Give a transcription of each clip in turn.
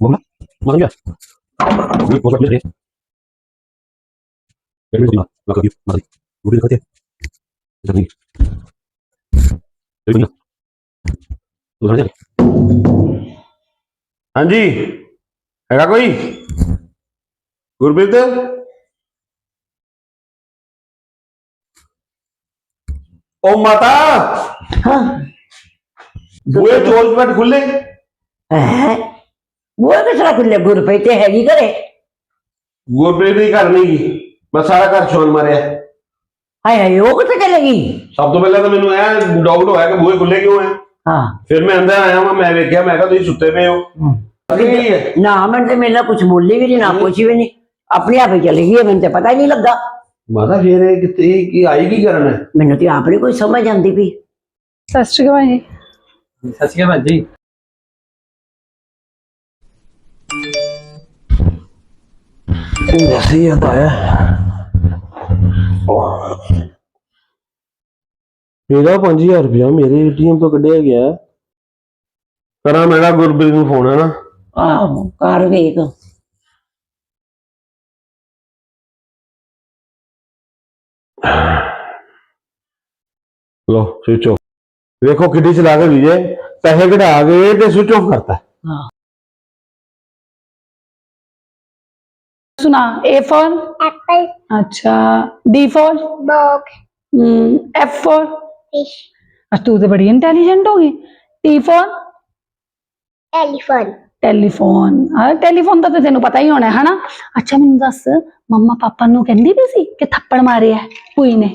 Mama, mama ya. Ini mau beli deh. Ini dia, lah kaki, mari. Udah dekat ya. Bisa nih. Ini punya. Udah aja. ਹਾਂਜੀ ਹੈਗਾ ਕੋਈ ਗੁਰਪ੍ਰੀਤ ਓ ਮਾਤਾ ਹਾਂ ਬੂਏ ਚੋਲ ਪਟ ਖੁੱਲੇ ਹੈ ਉਹ ਕਿਸ ਤਰ੍ਹਾਂ ਖੁੱਲੇ ਗੁਰ ਪਈ ਤੇ ਹੈਗੀ ਘਰੇ? ਗੁਰਪ੍ਰੀਤ ਦੀ ਘਰ ਨਹੀਂ ਗਈ ਮੈਂ ਸਾਰਾ ਘਰ ਛੋਲ ਮਾਰਿਆ। ਹਾਏ ਹਾਏ ਉਹ ਕਿੱਥੇ ਚਲੇਗੀ ਸਭ ਤੋਂ ਪਹਿਲਾਂ ਤਾਂ ਮੈਨੂੰ ਇਹ ਡਾਊਟ ਹੋਇਆ ਕਿ ਬੂਏ ਖੁੱਲੇ ਕਿਉਂ ਹੈ ਹਾਂ। ਫਿਰ ਮੈਂ ਅੰਦਰ ਆਇਆ ਵਾਂ ਮੈਂ ਵੇਖਿਆ ਮੈਂ ਕਿਹਾ ਤੁਸੀਂ ਸੁੱਤੇ ਪਏ ਹੋ। ਕੀ ਹੈ ਨਾ ਮੈਂ ਤੇ ਮੇਰੇ ਨਾਲ ਕੁਝ ਬੋਲੀ ਵੀ ਨਹੀਂ ਨਾ ਪੁੱਛੀ ਵੀ ਨਹੀਂ ਆਪਣੇ ਆਪ ਹੀ ਚਲੀ ਗਈ ਹੈ, ਮੈਨੂੰ ਤੇ ਪਤਾ ਹੀ ਨਹੀਂ ਲੱਗਾ। ਮਾਤਾ ਫਿਰ ਇਹ ਕਿਤੇ ਕੀ ਆਈ ਕੀ ਕਰਨ ਮੈਨੂੰ ਤੇ ਆਪ ਨਹੀਂ ਕੋਈ ਸਮਝ ਆਉਂਦੀ ਵੀ ਸਤਿ ਸ਼੍ਰੀ ਅਕਾਲ ਜੀ। ਸਤਿ ਸ਼੍ਰੀ ਅਕਾਲ ਜੀ ਹੀ ਆਤਾ ਹੈ ਇਹਦਾ 5000 ਰੁਪਇਆ ਮੇਰੇ ਏਟੀਐਮ ਤੋਂ ਕੱਢਿਆ ਗਿਆ। ਕਰਾਂ ਮੇਰਾ ਗੁਰਪ੍ਰੀਤ ਨੂੰ ਫੋਨ ਹੈ ਨਾ ਆਹੋ ਕਰ ਵੇਖ। ਲੋ ਸਵਿਚ ਆਫ ਵੇਖੋ ਕਿੱਡੀ ਚਲਾ ਕੇ ਵੀਜੇ ਪੈਸੇ ਕਢਾ ਕੇ ਤੇ ਸਵਿਚ ਆਫ ਕਰਤਾ। ਹਾਂ। सुना ए फॉर apple, अच्छा D for dog, F for fish, अच्छा तू तो बड़ी इंटेलिजेंट होगी टी फॉर elephant, ਟੈਲੀਫੋਨ ਹਾਂ ਟੈਲੀਫੋਨ ਦਾ ਤਾਂ ਤੈਨੂੰ ਪਤਾ ਹੀ ਹੋਣਾ ਹੈ ਹਨਾ ਅੱਛਾ ਮੈਨੂੰ ਦੱਸ ਮੰਮਾ ਪਾਪਾ ਨੂੰ ਕਹਿੰਦੀ ਵੀ ਸੀ ਕਿ ਥੱਪੜ ਮਾਰਿਆ ਹੈ ਭੂਈ ਨੇ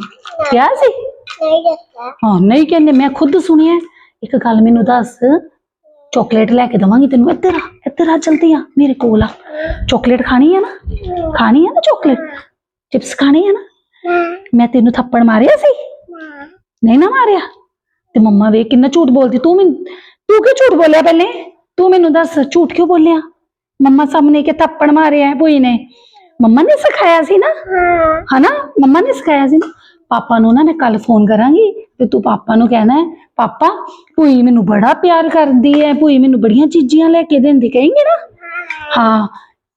ਕਿਹਾ ਸੀ ਨਹੀਂ ਦੱਸਿਆ ਹਾਂ ਨਹੀਂ ਕਹਿੰਦੇ ਮੈਂ ਖੁਦ ਸੁਣਿਆ ਇੱਕ ਗੱਲ ਮੈਨੂੰ ਦੱਸ ਚਾਕਲੇਟ ਲੈ ਕੇ ਦਵਾਂਗੀ ਤੈਨੂੰ ਇੱਧਰ ਆ ਇੱਧਰ ਆ ਜਲਦੀ ਆ ਮੇਰੇ ਕੋਲ ਆ ਚਾਕਲੇਟ ਖਾਣੀ ਹੈ ਨਾ ਖਾਣੀ ਹੈ ਨਾ ਚਾਕਲੇਟ ਚਿਪਸ ਖਾਣੀ ਹੈ ਨਾ ਨਾ ਮੈਂ ਤੈਨੂੰ ਥੱਪੜ ਮਾਰਿਆ ਸੀ ਨਾ ਨਹੀਂ ਨਾ ਮਾਰਿਆ ਤੇ ਮੰਮਾ ਵੇ ਕਿੰਨਾ ਝੂਠ ਬੋਲਦੀ ਤੂੰ ਮੈਨੂੰ ਤੂੰ ਕਿਉਂ ਝੂਠ ਬੋਲਿਆ ਪਹਿਲੇ ਤੂੰ ਮੈਨੂੰ ਦੱਸ ਝੂਠ ਕਿਉਂ ਬੋਲਿਆ ਮੰਮਾ ਸਾਹਮਣੇ ਕਿ ਥੱਪੜ ਮਾਰਿਆ ਹੈ ਭੂਈ ਨੇ ਮੰਮਾ ਨੇ ਸਿਖਾਇਆ ਸੀ ਨਾ ਹਾਂ ਹਨਾ ਮੰਮਾ ਨੇ ਸਿਖਾਇਆ ਸੀ ਨਾ ਪਾਪਾ ਨੂੰ ਨਾ ਮੈਂ ਕੱਲ ਫੋਨ ਕਰਾਂਗੀ ਤੇ ਤੂੰ ਪਾਪਾ ਨੂੰ ਕਹਿਣਾ ਹੈ, ਪਾਪਾ, ਭੂਈ ਮੈਨੂੰ ਬੜਾ ਪਿਆਰ ਕਰਦੀ ਹੈ, ਭੂਈ ਮੈਨੂੰ ਬੜੀਆਂ ਚੀਜ਼ਾਂ ਲੈ ਕੇ ਦਿੰਦੀ, ਕਹੇਂਗੇ ਨਾ? ਹਾਂ,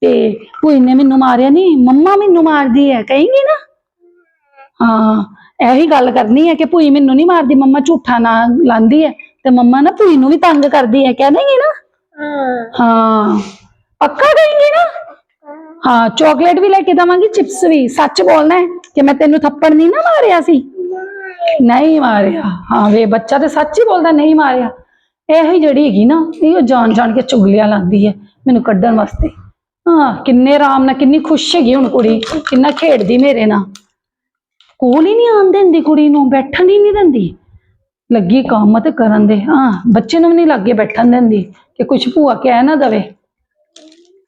ਤੇ ਭੂਈ ਨੇ ਮੈਨੂੰ ਮਾਰਿਆ ਨਹੀਂ ਮੰਮਾ ਮੈਨੂੰ ਮਾਰਦੀ ਹੈ, ਕਹੇਂਗੀ ਨਾ? ਹਾਂ, ਇਹੀ ਗੱਲ ਕਰਨੀ ਹੈ ਕਿ ਭੂਈ ਮੈਨੂੰ ਨਹੀਂ ਮਾਰਦੀ, ਮੰਮਾ ਝੂਠਾ ਨਾ ਲਾਂਦੀ ਹੈ, ਤੇ ਮੰਮਾ ਨਾ ਭੂਈ ਨੂੰ ਵੀ ਤੰਗ ਕਰਦੀ ਹੈ, ਕਹਿ ਦੇਂਗੀ ਨਾ? ਹਾਂ ਹਾਂ ਪੱਕਾ ਕਹੇਂਗੀ ਨਾ? ਹਾਂ, ਚਾਕਲੇਟ ਵੀ ਲੈ ਕੇ ਦਵਾਂਗੀ, ਚਿਪਸ ਵੀ, ਸੱਚ ਬੋਲਣਾ ਹੈ ਕਿ ਮੈਂ ਤੈਨੂੰ ਥੱਪੜ ਨਹੀਂ ਨਾ ਮਾਰਿਆ ਸੀ? ਨਹੀਂ ਮਾਰਿਆ। ਹਾਂ ਵੇ, ਬੱਚਾ ਤੇ ਸੱਚ ਹੀ ਬੋਲਦਾ, ਨਹੀਂ ਮਾਰਿਆ। ਇਹ ਹੀ ਜਿਹੜੀ ਹੈਗੀ ਨਾ, ਇਹ ਜਾਣ ਜਾਣ ਕੇ ਚੁਗਲੀਆਂ ਲਾਉਂਦੀ ਹੈ, ਮੈਨੂੰ ਕੱਢਣ ਵਾਸਤੇ। ਹਾਂ, ਕਿੰਨੇ ਆਰਾਮ ਨਾਲ, ਕਿੰਨੀ ਖੁਸ਼ ਹੈਗੀ ਹੁਣ ਕੁੜੀ, ਕਿੰਨਾ ਖੇਡਦੀ ਮੇਰੇ ਨਾਲ। ਕੋਲ ਹੀ ਨਹੀਂ ਆਉਣ ਦਿੰਦੀ ਕੁੜੀ ਨੂੰ, ਬੈਠਣ ਹੀ ਨਹੀਂ ਦਿੰਦੀ। ਲੱਗੀ ਕੰਮ ਤੇ ਕਰਨ ਦੇ। ਹਾਂ, ਬੱਚੇ ਨੂੰ ਵੀ ਨਹੀਂ ਲੱਗੇ ਬੈਠਣ ਦਿੰਦੀ, ਕਿ ਕੁਛ ਭੂਆ ਕਹਿ ਨਾ ਦਵੇ।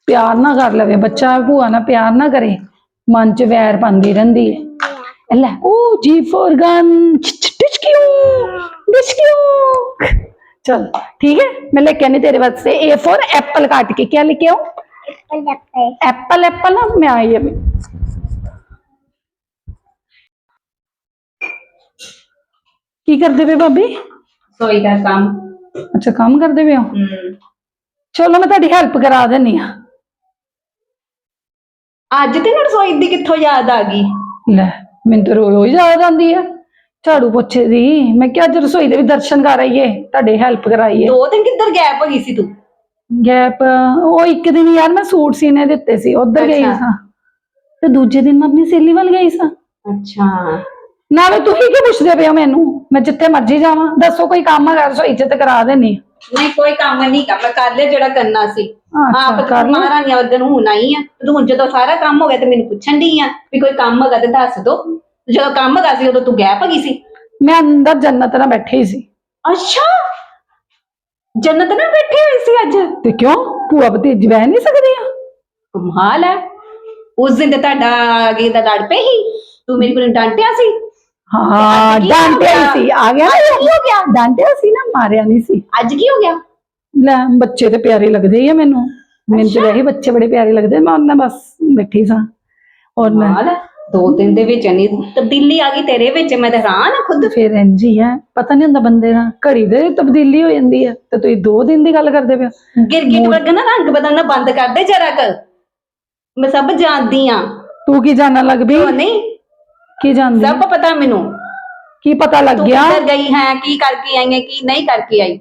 ਪਿਆਰ ਨਾ ਕਰ ਲਵੇ। ਬੱਚਾ ਭੂਆ ਨਾਲ ਪਿਆਰ ਨਾ ਕਰੇ। ਮਨ ਚ ਵੈਰ ਪਾਉਂਦੀ ਰਹਿੰਦੀ ਹੈ। അല്ല ഓ ജി ഫോർ ഗൺ चल ठीक है मैं लेके आनी तेरे वास्ते ए फॉर एप्पल काट के क्या लेके आऊं एप्पल एप्पल ना मैं आई अभी ਕੀ ਕਰਦੇ ਪਏ ਭਾਬੀ ਸੋਈ ਦਾ ਕੰਮ ਅੱਛਾ ਕੰਮ ਕਰਦੇ ਪਏ ਹੋ ਚਲੋ ਮੈਂ ਤੁਹਾਡੀ ਹੈਲਪ ਕਰਾ ਦਿੰਨੀ ਆ ਅੱਜ ਤੇ ਰਸੋਈ ਦੀ ਕਿੱਥੋਂ ਯਾਦ ਆ ਗਈ ਲੈ ਮੈਨੂੰ ਤਾਂ ਰੋਜ਼ ਰੋਜ਼ ਯਾਦ ਆਉਂਦੀ ਹੈ ਝਾੜੂ ਪੋਛੇ ਦੀ। ਮੈਂ ਕਿਹਾ ਅੱਜ ਰਸੋਈ ਦੇ ਵੀ ਦਰਸ਼ਨ ਕਰ ਆਈਏ ਤੁਹਾਡੇ ਹੈਲਪ ਕਰਾਈਏ। ਦੋ ਦਿਨ ਕਿੱਧਰ ਗੈਪ ਹੋ ਗਈ ਸੀ ਤੂੰ? ਗੈਪ ਉਹ ਇੱਕ ਦਿਨ ਯਾਰ ਮੈਂ ਸੂਟ ਸੀਨੇ ਦਿੱਤੇ ਸੀ ਉਧਰ ਗਈ ਅੱਛਾ। ਸਾਂ। ਤੇ ਦੂਜੇ ਦਿਨ ਮੈਂ ਆਪਣੀ ਸਹੇਲੀ ਵੱਲ ਗਈ ਸਾਂ। ਅੱਛਾ। ਨਾਲੇ ਤੁਸੀਂ ਕੀ ਪੁੱਛਦੇ ਪਏ ਹੋ ਮੈਨੂੰ? ਮੈਂ ਜਿੱਥੇ ਮਰਜ਼ੀ ਜਾਵਾਂ। ਦੱਸੋ ਕੋਈ ਕੰਮ ਹੈਗਾ ਰਸੋਈ ਚ ਤੇ ਕਰਾ ਦੇਣੀ ਨਹੀਂ ਕੋਈ ਕੰਮ ਨਹੀਂ ਕਰ ਮੈਂ ਕਰ ਲਿਆ ਜਿਹੜਾ ਕਰਨਾ ਸੀ। ਆਪ ਕਰ ਲਓ ਮਹਾਰਾਣੀ ਵਰਗਨ ਹੁਣ ਆਈ ਆ। ਤੂੰ ਹੁਣ ਜਦੋਂ ਸਾਰਾ ਕੰਮ ਹੋ ਗਿਆ ਤੇ ਮੈਨੂੰ ਪੁੱਛਣ ਦੀ ਆ ਵੀ ਕੋਈ ਕੰਮ ਹੈਗਾ ਤੇ ਦੱਸ ਦੋ। ਜਦੋਂ ਕੰਮ ਹੈਗਾ ਸੀ ਉਦੋਂ ਤੂੰ ਗੈਪ ਹੋ ਗਈ ਸੀ? ਮੈਂ ਅੰਦਰ ਜੰਨਤ ਨਾਲ ਬੈਠੀ ਸੀ। ਅੱਛਾ। ਜੰਨਤ ਨਾਲ ਬੈਠੀ ਹੋਈ ਸੀ ਅੱਜ? ਤੇ ਕਿਉਂ? ਭੂਆ ਭਤੀਜੀ ਬਹਿ ਨਹੀਂ ਸਕਦੀਆਂ? ਕਮਾਲ ਹੈ। ਉਸ ਦਿਨ ਤੇ ਤੁਹਾਡਾ ਆਗੇ ਦਾ ਲੜ ਪਈ ਸੀ? ਤੂੰ ਮੇਰੀ ਕੋਲ ਡਾਂਟਿਆ ਸੀ? ਹਾਂ ਅੱਜ ਕੀ ਹੋ ਡਾਂਟਿਆ ਗਿਆ? ਸੀ। ਆ ਗਿਆ ਅੱਜ ਕੀ ਹੋ ਗਿਆ? ਡਾਂਟਿਆ ਸੀ ਨਾ ਮਾਰਿਆ ਨਹੀਂ ਸੀ। ਅੱਜ ਕੀ ਹੋ ਗਿਆ? ਲੈ ਬੱਚੇ ਤੇ ਪਿਆਰੇ ਲੱਗਦੇ ਹੀ ਆ ਮੈਨੂੰ। ਮੈਨੂੰ ਤੇ ਵੈਸੇ ਬੱਚੇ ਬੜੇ ਪਿਆਰੇ ਲੱਗਦੇ ਮੈਂ ਉਹਨਾਂ ਬਸ ਬੈਠੀ ਸਾਂ। ਔਰ ਮੈਂ ਦੋ ਦਿਨ ਦੇ ਵਿੱਚ ਨਹੀਂ ਤਬਦੀਲੀ ਆ ਗਈ ਤੇਰੇ ਵਿੱਚ ਮੈਂ ਤਾਂ ਹੈਰਾਨ ਆ ਖੁਦ। ਫਿਰ ਇੰਜ ਹੀ ਹੈ ਪਤਾ ਨਹੀਂ ਹੁੰਦਾ ਬੰਦੇ ਦਾ ਘੜੀ ਦੇ ਤਬਦੀਲੀ ਹੋ ਜਾਂਦੀ ਹੈ ਤੇ ਤੁਸੀਂ ਦੋ ਦਿਨ ਦੀ ਗੱਲ ਕਰਦੇ ਪਿਆ ਗਿਰਗਿਟ ਵਰਗਾ ਨਾ ਰੰਗ ਬਦਲਣਾ ਬੰਦ ਕਰ ਦੇ ਜਰਾ ਕਰ ਮੈਂ ਸਭ ਜਾਣਦੀ ਆ। ਤੂੰ ਕੀ ਜਾਣਨ ਲੱਗ ਪਈ? ਉਹ ਨਹੀਂ। ਕੀ ਜਾਣਦੀ? ਸਭ ਪਤਾ ਮੈਨੂੰ। ਕੀ ਪਤਾ ਲੱਗ ਤੂੰ ਗਿਆ? ਕਿੱਧਰ ਗਈ ਹੈ ਕੀ ਕਰਕੇ ਆਈ ਹੈ ਕੀ ਨਹੀਂ ਕਰਕੇ ਆਈ।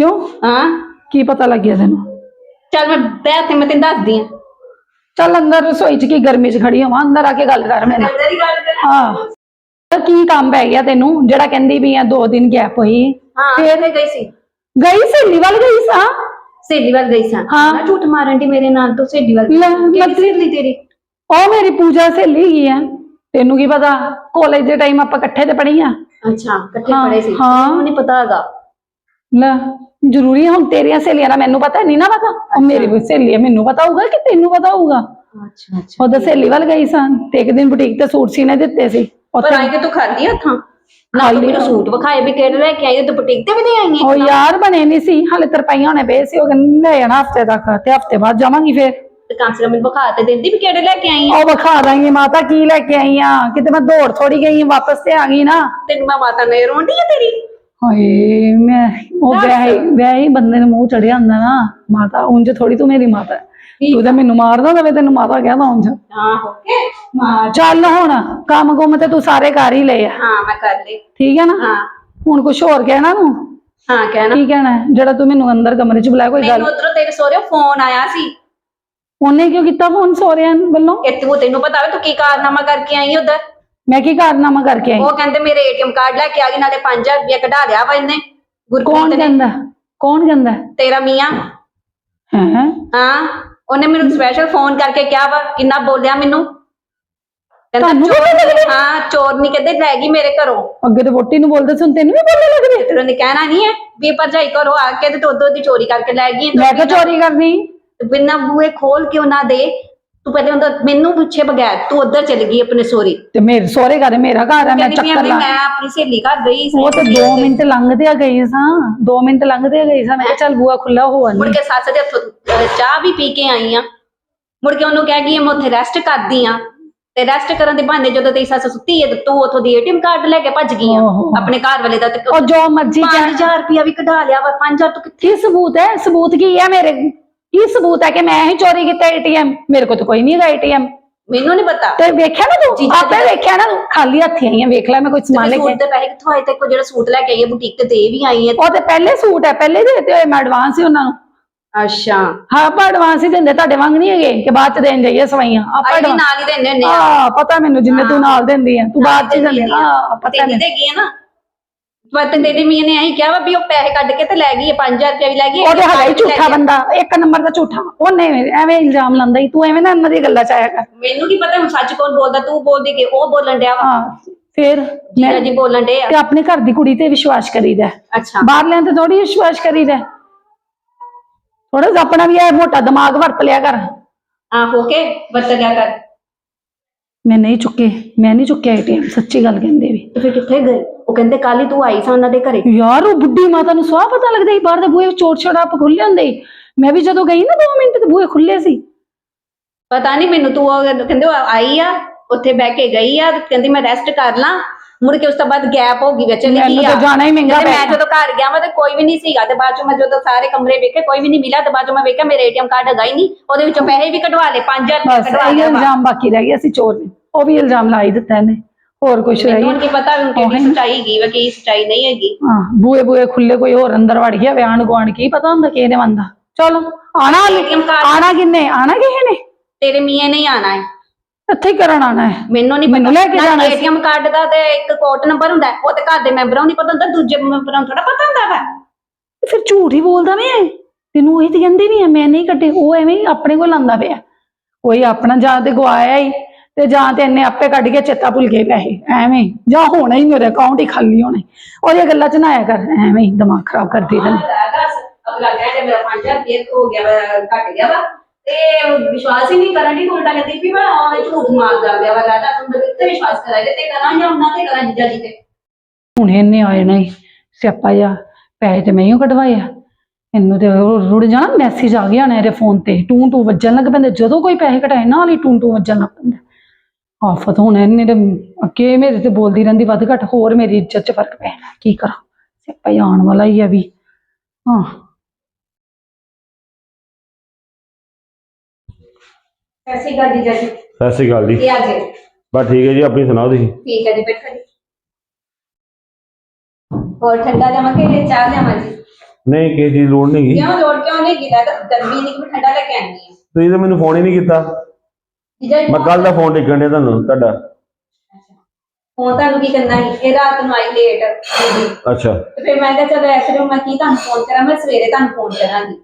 ਕਿਉਂ? ਹਾਂ। ਕੀ ਪਤਾ ਲੱਗ ਗਿਆ ਤੈਨੂੰ? ਚੱਲ ਮੈਂ ਬੈਠ ਤੇ ਮੈਂ ਤੈਨੂੰ ਦੱਸਦੀ ਆ ਚੱਲ ਅੰਦਰ ਰਸੋਈ 'ਚ ਕੀ ਗਰਮੀ 'ਚ ਖੜੀ ਹੋਵਾਂ ਅੰਦਰ ਆ ਕੇ ਗੱਲ ਕਰ ਮੇਰੇ ਨਾਲ ਅੰਦਰ ਹੀ ਗੱਲ ਕਰ। ਹਾਂ। ਤਾਂ ਕੀ ਕੰਮ ਪੈ ਗਿਆ ਤੈਨੂੰ ਜਿਹੜਾ ਕਹਿੰਦੀ ਵੀ ਆ ਦੋ ਦਿਨ ਗੈਪ ਹੋਈ। ਹਾਂ ਫੇਰ ਗਈ ਸੀ। ਗਈ ਸਹੇਲੀ ਵੱਲ ਗਈ ਸਾਂ? ਸਹੇਲੀ ਵੱਲ ਗਈ ਸਾਂ। ਹਾਂ। ਨਾ ਝੂਠ ਮਾਰਨ ਦੀ ਮੇਰੇ ਨਾਲ ਤੂੰ ਸਹੇਲੀ ਵੱਲ। ਲੈ, ਕਿਹੜੀ ਮਤਲਬ- ਸਹੇਲੀ ਤੇਰੀ? ਉਹ ਮੇਰੀ ਪੂਜਾ ਸਹੇਲੀ ਹੈਗੀ ਆ। ਤੈਨੂੰ ਕੀ ਪਤਾ ਕਾਲਜ ਦੇ ਟਾਈਮ ਆਪਾਂ ਇਕੱਠੇ ਤੇ ਪੜ੍ਹੀ ਆ। ਅੱਛਾ ਇਕੱਠੇ ਹਾਂ, ਪੜੇ ਸੀ। ਹਾਂ। ਮੈਨੂੰ ਨਹੀਂ ਪਤਾ ਹੈਗਾ। ਲੈ ਜ਼ਰੂਰੀ ਆ ਹੁਣ ਤੇਰੀਆਂ ਸਹੇਲੀਆਂ ਦਾ ਮੈਨੂੰ ਪਤਾ ਨਹੀਂ ਨਾ ਪਤਾ? ਉਹ ਮੇਰੀ ਵੀ ਸਹੇਲੀ ਆ ਮੈਨੂੰ ਪਤਾ ਹੋਊਗਾ ਕਿ ਤੈਨੂੰ ਪਤਾ ਹੋਊਗਾ? ਅੱਛਾ ਅੱਛਾ। ਉਹਦਾ ਸਹੇਲੀ ਵੱਲ ਗਈ ਸਾਂ ਤੇ ਇੱਕ ਦਿਨ ਬੁਟੀਕ ਤੇ ਸੂਟ ਸੀਨੇ ਦਿੱਤੇ ਸੀ। ਪਰ ਉੱਥੇ ਆਈ ਤੇ ਖਾਲੀ ਹੱਥਾਂ? ਨਾ ਤੂੰ ਮੈਨੂੰ ਸੂਟ ਵਿਖਾਏ ਵੀ ਕਿਹੜੇ ਲੈ ਕੇ ਆਈ ਤੇ ਬੁਟੀਕ ਤੇ ਵੀ ਨਹੀਂ ਆਈ ਉਹ ਯਾਰ ਬਣੇ ਨਹੀਂ ਸੀ। ਹਾਲੇ ਤਰਪਾਈਆਂ ਹੋਣੇ ਪਏ ਸੀ ਉਹ ਕਹਿੰਦੇ ਲੈ ਜਾਣਾ ਹਫ਼ਤੇ ਤੱਕ ਤੇ ਹਫ਼ਤੇ ਬਾਅਦ ਜਾਵਾਂਗੀ ਫੇਰ। ਤੇ ਕਮ ਮੈਨੂੰ ਵਿਖਾ ਤੇ ਦਿੰਦੀ ਵੀ ਕਿਹੜੇ ਲੈ ਕੇ ਆਈ ਆ। ਉਹ ਵਿਖਾ ਦਾਂਗੀ ਮਾਤਾ ਕੀ ਲੈ ਕੇ ਆਈ ਆ? ਕਿਤੇ ਮੈਂ ਦੌੜ ਥੋੜੀ ਗਈ ਆਂ, ਵਾਪਸ ਤੇ ਆ ਗਈ ਨਾ। ਤੈਨੂੰ ਮੈਂ ਮਾਤਾ ਨੇ ਰੋਂਡੀ ਆ ਤੇਰੀ? ਹਾਏ ਮੈਂ ਉਹ ਦੱਸ। ਵੈਸੇ ਵੈਸੇ ਹੀ ਬੰਦੇ ਨੂੰ ਮੂੰਹ ਚੜਿਆ ਹੁੰਦਾ ਨਾ ਮਾਤਾ ਉਂਝ ਥੋੜੀ ਤੂੰ ਮੇਰੀ ਮਾਤਾ ਹੈ। ਤੂੰ ਤਾਂ ਮੈਨੂੰ ਮਾਰਦਾ ਦਵੇ ਤੈਨੂੰ ਮਾਤਾ ਕਹਿੰਦਾ ਉਂਝ। ਹਾਂ ਹੋ ਕੇ ਮਾਰ। ਚੱਲ ਹੁਣ ਕੰਮ ਕੁਮ ਤੇ ਤੂੰ ਸਾਰੇ ਕਰ ਹੀ ਲਏ ਆ। ਹਾਂ ਮੈਂ ਕਰ ਲਈ ਠੀਕ ਹੈ ਨਾ? ਹਾਂ। ਹੁਣ ਕੁਝ ਹੋਰ ਕਹਿਣਾ ਤੂੰ? ਹਾਂ ਕਹਿਣਾ। ਕੀ ਕਹਿਣਾ ਹੈ? ਜਿਹੜਾ ਤੂੰ ਮੈਨੂੰ ਅੰਦਰ ਕਮਰੇ 'ਚ ਬੁਲਾਇਆ ਕੋਈ ਗੱਲ? ਮੈਨੂੰ ਉਧਰੋਂ ਤੇਰੇ ਸੋਹਰੇ ਫੋਨ ਆਇਆ ਸੀ। ਉਹਨੇ ਕਿਉਂ ਕੀਤਾ ਫੋਨ ਸੋਰਿਆਂ ਵੱਲੋਂ? ਇਹ ਤੂੰ ਤੈਨੂੰ ਪਤਾ ਵੇ ਤੂੰ ਕੀ ਕਾਰਨਾਮਾ ਕਰਕੇ ਆਈ ਉਧਰ ਮੈਂ ਕੀ ਕਾਰਨਾਮਾ ਕਰਕੇ ਆਈ? ਉਹ ਕਹਿੰਦੇ ਮੇਰੇ ਏਟੀਐਮ ਕਾਰਡ ਲੈ ਕੇ ਆ ਗਈ ਨਾਲੇ 5000 ਰੁਪਇਆ ਕਢਾ ਲਿਆ ਵਾ ਇਹਨੇ। ਕੌਣ ਗੁਰਪ੍ਰੀਤ ਨੇ। ਕਹਿੰਦਾ? ਕੌਣ ਕਹਿੰਦਾ? ਤੇਰਾ ਮੀਆਂ। ਹੈ ਹਾਂ? ਉਹਨੇ ਮੈਨੂੰ ਸਪੈਸ਼ਲ ਫੋਨ ਕਰਕੇ ਕਿਹਾ ਵਾ ਕਿੰਨਾ ਬੋਲਿਆ ਮੈਨੂੰ। ਤੁਹਾਨੂੰ ਚੋਰ ਪਤਾ ਨੀ- ਹਾਂ ਚੋਰ ਨਹੀਂ ਕਹਿੰਦੇ ਲੈ ਗਈ ਮੇਰੇ ਘਰੋਂ। ਅੱਗੇ ਤੇ ਵੋਟੀ ਨੂੰ ਬੋਲਦੇ ਸੀ ਹੁਣ ਤੈਨੂੰ ਵੀ ਬੋਲਣ ਲੱਗ ਪਏ ਤੇ ਉਹਨੇ ਕਹਿਣਾ ਨਹੀਂ ਹੈ ਵੀ ਭਰਜਾਈ ਘਰੋਂ ਆ ਕੇ ਤੇ ਉਦੋਂ ਦੀ ਚੋਰੀ ਕਰਕੇ ਲੈ ਗਈ ਮੈਂ ਕਿਉਂ ਚੋਰੀ ਕਰਨੀ? ਤੇ ਬਿਨਾਂ ਬੂਏ ਖੋਲ ਕਿਉਂ ਨਾ ਦੇ ਤੂੰ ਪਹਿਲੇ ਉਹਦਾ ਮੈਨੂੰ ਪੁੱਛੇ ਬਗੈਰ ਤੂੰ ਉੱਧਰ ਚਲੀ ਗਈ ਆਪਣੇ ਸੋਰੀ ਤੇ ਮੇਰੇ ਸਹੁਰੇ ਘਰ ਹੈ, ਮੇਰਾ ਘਰ ਹੈ ਮੈਂ ਕਹਿੰਦੀ ਵੀ ਚੱਕਰ ਲਾ। ਮੈਂ ਆਪਣੀ ਸਹੇਲੀ ਘਰ ਗਈ ਸੀ ਉਹ ਤੇ 2 ਮਿੰਟ ਲੰਘਦੇ ਆ ਗਈ ਸਾਂ 2 ਮਿੰਟ ਲੰਘਦੇ ਆ ਗਈ ਸਾਂ ਮੈਂ ਕਿਹਾ ਚੱਲ ਬੂਆ ਖੁੱਲਾ ਹੋ ਮੁੜ ਕੇ ਸੱਸ ਦੇ ਹੱਥੋਂ ਅਹ ਚਾਹ ਵੀ ਪੀ ਕੇ ਆਈ ਆ। ਮੁੜ ਕੇ ਉਹਨੂੰ ਕਹਿ ਗਈ ਮੈਂ ਉੱਥੇ ਰੈਸਟ ਕਰਦੀ ਆ। ਤੇ ਰੈਸਟ ਕਰਨ ਦੇ ਬਹਾਨੇ ਜਦੋਂ ਤੇਰੀ ਸੱਸ ਸੁੱਤੀ ਹੈ ਤੇ ਤੂੰ ਉੱਥੋਂ ਦੀ ਏਟੀਐਮ ਕਾਰਡ ਲੈ ਕੇ ਭੱਜ ਗਈ ਆ ਓਹੋ। ਆਪਣੇ ਘਰ ਵਾਲੇ ਦਾ ਤੇ ਉਹ ਜੋ ਮਰਜ਼ੀ ਕਹਿ। 5000 ਰੁਪਇਆ ਵੀ ਕਢਾ ਲਿਆ ਵਾ 5000 ਤੂੰ ਕਿੱਥੇ ਕੀ ਸਬੂਤ ਹੈ? ਸਬੂਤ ਕੀ ਹੈ ਮੇਰੇ ਕੀ ਸਬੂਤ ਹੈ ਕਿ ਮੈਂ ਹੀ ਚੋਰੀ ਕੀਤਾ ਏਟੀਐਮ? ਮੇਰੇ ਕੋਲ ਤਾਂ ਕੋਈ ਨਹੀਂ ਹੈਗਾ ਏਟੀਐਮ। ਮੈਨੂੰ ਨਹੀਂ ਪਤਾ। ਤੇ ਵੇਖਿਆ ਨਾ ਤੂੰ? ਆਪੇ ਵੇਖਿਆ ਨਾ ਤੂੰ? ਖਾਲੀ ਹੱਥੀ ਆਈ ਵੇਖ ਲੈ ਮੈਂ ਕੋਈ ਤੇ ਸਮਾਨ ਲੈ ਸੂਟ ਕੇ ਦੇ ਪੈਸੇ ਕਿੱਥੋਂ ਆਏ? ਤੇ ਕੋ ਜਿਹੜਾ ਸੂਟ ਲੈ ਕੇ ਆਈ ਹੈ ਬੁਟੀਕ ਤੇ ਦੇ ਵੀ ਆਈ ਹੈ ਉਹ ਤੇ ਪਹਿਲੇ ਸੂਟ ਹੈ ਪਹਿਲੇ ਦੇ ਦਿੱਤੇ ਹੋਏ ਮੈਂ ਐਡਵਾਂਸ ਹੀ ਉਹਨਾਂ ਨੂੰ। ਅੱਛਾ। ਹਾਂ ਆਪਾਂ ਐਡਵਾਂਸ ਹੀ ਦਿੰਦੇ ਤੁਹਾਡੇ ਵਾਂਗ ਨਹੀਂ ਹੈਗੇ ਕਿ ਬਾਅਦ ਚ ਦੇਣ ਜਾਈਏ ਸਵਾਈਆਂ। ਆਪਾਂ ਨਾਲ ਹੀ ਦਿੰਦੇ ਹੁੰਦੇ ਆ। ਹਾਂ ਪਤਾ ਮੈਨੂੰ ਜਿੰਨੇ ਤੂੰ ਨਾਲ ਦਿੰਦੀ ਆ ਤੂੰ ਬਾਅਦ ਚ ਦਿੰਦੀ ਆ। ਪਤਾ ਨਹੀਂ ਦੇਗੀ ਹੈ ਨਾ। ਪਰ ਤੇ ਤੇਰੀ ਮੀਆਂ ਨੇ ਆਹੀ ਕਿਹਾ ਵਾ ਵੀ ਉਹ ਪੈਸੇ ਕੱਢ ਕੇ ਤੇ ਲੈ ਗਈ ਹੈ 5000 ਰੁਪਇਆ ਵੀ ਲੈ ਗਈ ਹੈ, ਉਹਦੇ ਹੈਗਾ ਹੀ ਝੂਠਾ। ਬੰਦਾ ਇੱਕ ਨੰਬਰ ਦਾ ਝੂਠਾ ਉਹਨੇ ਐਵੇਂ ਇਲਜ਼ਾਮ ਲਾਉਂਦਾ ਹੀ ਤੂੰ ਐਵੇਂ ਨਾ ਇਹਨਾਂ ਦੀ ਗੱਲਾਂ ਚ ਆਇਆ ਕਰ। ਮੈਨੂੰ ਕੀ ਪਤਾ ਹੁਣ ਸੱਚ ਕੌਣ ਬੋਲਦਾ ਤੂੰ ਬੋਲਦੀ ਕਿ ਉਹ ਬੋਲਣ ਡਿਆ ਵਾ। ਹਾਂ ਫੇਰ ਜੀਜਾ ਮੈਂ ਜੀ ਬੋਲਣ ਡੇ ਆ। ਤੇ ਆਪਣੇ ਘਰ ਦੀ ਕੁੜੀ ਤੇ ਵਿਸ਼ਵਾਸ ਕਰੀਦਾ ਹੈ। ਅੱਛਾ। ਬਾਹਰਲਿਆਂ ਤੇ ਥੋੜੀ ਵਿਸ਼ਵਾਸ ਕਰੀਦਾ ਥੋੜਾ ਜਿਹਾ ਆਪਣਾ ਵੀ ਇਹ ਮੋਟਾ ਦਿਮਾਗ ਵਰਤ ਲਿਆ ਕਰ। ਆ ਹੋ ਕੇ ਵਰਤ ਗਿਆ ਕਰ। ਮੈਂ ਨਹੀਂ ਚੁੱਕੇ ਮੈਂ ਨਹੀਂ ਚੁੱਕਿਆ ਏਟੀਐਮ ਸੱਚੀ ਗੱਲ ਕਹਿੰਦੇ ਵੀ। ਤੇ ਫਿਰ ਕਿੱਥੇ ਗਏ? ਉਹ ਕਹਿੰਦੇ ਕੱਲ ਹੀ ਤੂੰ ਆਈ ਸਾਂ ਉਹਨਾਂ ਦੇ ਘਰੇ। ਯਾਰ ਉਹ ਬੁੱਢੀ ਮਾਤਾ ਨੂੰ ਸਵਾਹ ਪਤਾ ਲੱਗਦਾ ਸੀ ਬਾਹਰ ਦੇ ਬੂਹੇ ਚੋਰ ਛੜਾਪ ਖੁੱਲੇ ਹੁੰਦੇ ਸੀ। ਮੈਂ ਵੀ ਜਦੋਂ ਗਈ ਨਾ 2 ਮਿੰਟ ਤੇ ਬੂਹੇ ਖੁੱਲੇ ਸੀ। ਪਤਾ ਨਹੀਂ ਮੈਨੂੰ ਤੂੰ ਉਹ ਕਹਿੰਦੇ ਉਹ ਆਈ ਆ ਉੱਥੇ ਬਹਿ ਕੇ ਗਈ ਆ ਤੇ ਕਹਿੰਦੀ ਮੈਂ ਰੈਸਟ ਕਰ ਲਾਂ। ਮੁੜ ਕੇ ਉਸ ਤੋਂ ਬਾਅਦ ਗੈਪ ਹੋ ਗਈ ਵਿੱਚ ਚਲੀ ਮੈਨੂੰ ਗਈ ਤਾਂ ਆ? ਜਾਣਾ ਹੀ ਮਹਿੰਗਾ ਪੈ ਮੈਂ ਜਦੋਂ ਘਰ ਗਿਆ ਮੈਂ ਤੇ ਕੋਈ ਵੀ ਨਹੀਂ ਸੀਗਾ ਤੇ ਬਾਅਦ ਚ ਮੈਂ ਜਦੋਂ ਸਾਰੇ ਕਮਰੇ ਵੇਖੇ ਕੋਈ ਵੀ ਨਹੀਂ ਮਿਲਿਆ ਤੇ ਬਾਅਦ ਚ ਮੈਂ ਵੇਖਿਆ ਮੇਰੇ ਏਟੀਐਮ ਕਾਰਡ ਹੈਗਾ ਹੀ ਨਹੀਂ। ਉਹਦੇ ਵਿੱਚੋਂ ਪੈਸੇ ਵੀ ਕਢਵਾ ਲਏ 5000 ਰੁਪਏ ਬਸ ਕਢਵਾ ਇਹ ਲਿਆ ਵਾ। ਇਲਜ਼ਾਮ ਬਾਕੀ ਰਹਿ ਗਿਆ ਸੀ ਚੋਰ ਨੇ। ਉਹ ਵੀ ਇਲਜ਼ਾਮ ਲਾ ਹੀ ਦਿੱਤਾ ਇਹਨੇ। ਹੋਰ ਕੁਝ ਰਹਿ ਮੈਨੂੰ ਕੀ ਪਤਾ ਹੁਣ ਉਹੀ ਕਿਹੜੀ ਨਾ। ਸੱਚਾਈ ਹੈਗੀ ਵਾ ਕੀ ਸੱਚਾਈ ਨਹੀਂ ਹੈਗੀ। ਹਾਂ ਬੂਹੇ ਬੂਹੇ ਖੁੱਲੇ ਕੋਈ ਹੋਰ ਅੰਦਰ ਵੜ ਗਿਆ ਵਿਆਣ ਗਵਾਣ ਕੀ ਪਤਾ ਹੁੰਦਾ ਕਿਹਨੇ ਮੰਦਾ ਚਲੋ ਆਣਾ ATM card- ਆਣਾ ਕਿੰਨੇ? ਆਣਾ ਕਿਸੇ ਨੇ? ਤੇਰੇ ਮੀਆਂ ਨਹੀਂ ਆਣਾ ਹੈ। ਇੱਥੇ ਹੀ ਕਰਨ ਆਣਾ ਹੈ। ਮੈਨੂੰ ਨਹੀਂ ਮੈਨੂੰ ਲੈ ਕੇ ਜਾਣਾ ਸੀ। ਏਟੀਐਮ ਕਾਰਡ ਦਾ ਤੇ ਇੱਕ ਕੋਡ ਨੰਬਰ ਹੁੰਦਾ ਹੈ, ਉਹ ਤੇ ਘਰ ਦੇ ਮੈਂਬਰਾਂ ਨੂੰ ਨਹੀਂ ਪਤਾ ਹੁੰਦਾ ਦੂਜੇ ਮੈਂਬਰਾਂ ਨੂੰ ਥੋੜਾ ਪਤਾ ਹੁੰਦਾ ਵਾ। ਤੇ ਫਿਰ ਝੂਠ ਹੀ ਬੋਲਦਾ ਮੈਂ ਤੈਨੂੰ ਇਹ ਤੇ ਕਹਿੰਦੇ ਨਹੀਂ ਆ ਮੈਂ ਨਹੀਂ ਕੱਢੇ ਉਹ ਐਵੇਂ ਹੀ ਆਪਣੇ ਕੋਲ ਆਂਦਾ ਪਿਆ। ਕੋਈ ਆਪਣਾ ਜਾਂ ਤੇ ਗਵਾਇਆ ਹੀ। ਤੇ ਜਾਂ ਤੇ ਇਹਨੇ ਆਪੇ ਕੱਢ ਕੇ ਚੇਤਾ ਭੁੱਲ ਗਏ ਪੈਸੇ ਐਵੇਂ। ਜਾਂ ਹੋਣਾ ਹੀ ਮੇਰੇ ਅਕਾਊਂਟ ਹੀ ਖਾਲੀ ਹੋਣੇ। ਉਹਦੀਆਂ ਗੱਲਾਂ ਚ ਨਾ ਆਇਆ ਕਰ ਐਵੇਂ ਹੀ ਦਿਮਾਗ ਖਰਾਬ ਕਰਦੀ ਰਹਿੰਦੀ। ਅਗਲਾ ਕਹਿੰਦਾ ਮੇਰਾ 5000 ਰੁਪਏ ਹੋ ਗਿਆ ਵਾ, ਘਟ ਗਿਆ ਵਾ। ਤੇ ਵਿਸ਼ਵਾਸ ਹੀ ਨਹੀਂ ਕਰਨ ਦੀ ਉਲਟਾ ਕਹਿੰਦੀ ਵੀ ਮੈਂ ਉਹਨੇ ਝੂਠ ਮਾਰਦਾ ਪਿਆ ਵਾ ਲਾਦਾ ਤੁਹਾਨੂੰ ਕਿੱਥੇ ਵਿਸ਼ਵਾਸ ਕਰਾਂਗੇ ਤੇ ਕਰਾਂ ਜਾਂ ਉਹਨਾਂ ਤੇ ਕਰਾਂ ਜੀਜਾ ਜੀ ਤੇ। ਹੁਣ ਇਹਨੇ ਆਏ ਨਹੀਂ ਸਿਆਪਾ ਜਾ ਪੈਸੇ ਤੇ ਮੈਂ ਹੀ ਕਢਵਾਇਆ ਇਹਨੂੰ ਤੇ ਰੁੜ ਜਾਣਾ ਮੈਸੇਜ ਆ ਗਿਆ ਨਾ ਇਹਦੇ ਫੋਨ ਤੇ। ਟੂ ਟੂ ਵੱਜਣ ਲੱਗ ਪੈਂਦੇ ਜਦੋਂ ਕੋਈ ਪੈਸੇ ਕਢਾਏ ਨਾਲ ਹੀ ਟੂ ਟੂ ਵੱਜਣ ਲੱਗ ਪੈਂਦਾ। ਆਫਤ ਹੁਣ ਇਹਨੇ ਤੇ ਅੱਗੇ ਮੇਰੇ ਤੇ ਬੋਲਦੀ ਰਹਿੰਦੀ ਵੱਧ ਘੱਟ ਹੋਰ ਮੇਰੀ ਇੱਜ਼ਤ 'ਚ ਫ਼ਰਕ ਪੈਣਾ ਕੀ ਕਰਾਂ? ਸਿਆਪਾ ਹੀ ਆਉਣ ਵਾਲਾ ਹੀ ਆ ਵੀ। ਹਾਂ। ਸ਼੍ਰੀ ਅਕਾਲ ਜੀਜਾ ਜੀ ਸਤਿ ਸ਼੍ਰੀ ਅਕਾਲ ਜੀ। ਕੀ ਹਾਲ ਜੀ ਬਸ ਠੀਕ ਹੈ ਜੀ ਆਪਣੀ ਸੁਣਾਓ ਤੁਸੀਂ? ਠੀਕ ਹੈ ਜੀ ਬੈਠੋ ਜੀ। ਹੋਰ ਠੰਡਾ ਲਿਆਵਾਂ ਕਿ ਚਾਹ ਲਿਆਵਾਂ ਜੀ? ਨਹੀਂ ਕਿਸੇ ਦੀ ਲੋੜ ਨਹੀਂ। ਗਈ ਕਿਉਂ ਲੋੜ ਕਿਉਂ ਨਹੀਂ? ਕੀਤਾ ਤਾਂ ਗਰਮੀ ਨਹੀਂ ਕਿ ਠੰਡਾ ਲੈ ਕੇ ਆਣੀ ਹੈ। ਤੁਸੀਂ ਤਾਂ ਮੈਨੂੰ ਫੋਨ ਹੀ ਨਹੀਂ ਕੀਤਾ। ਜੀਜਾ ਜੀ? ਮੈਂ ਕੱਲ ਦਾ ਫੋਨ ਟਿਕਣ ਡਿਆ ਤੁਹਾਨੂੰ ਤੁਹਾਡਾ। ਫੋਨ ਤੁਹਾਨੂੰ ਕੀ ਕਰਨਾ ਸੀ? ਇਹ ਰਾਤ ਨੂੰ ਆਈ ਲੇਟ ਅੱਛਾ। ਤੇ ਫਿਰ ਮੈਂ ਕਿਹਾ ਚਲੋ ਐਸੇ ਨੂੰ ਮੈਂ ਕੀ ਤੁਹਾਨੂੰ ਫੋਨ ਕਰਾਂ? ਮੈਂ ਸਵੇਰੇ ਤੁਹਾਨੂੰ ਫੋਨ ਕਰਾਂਗੀ।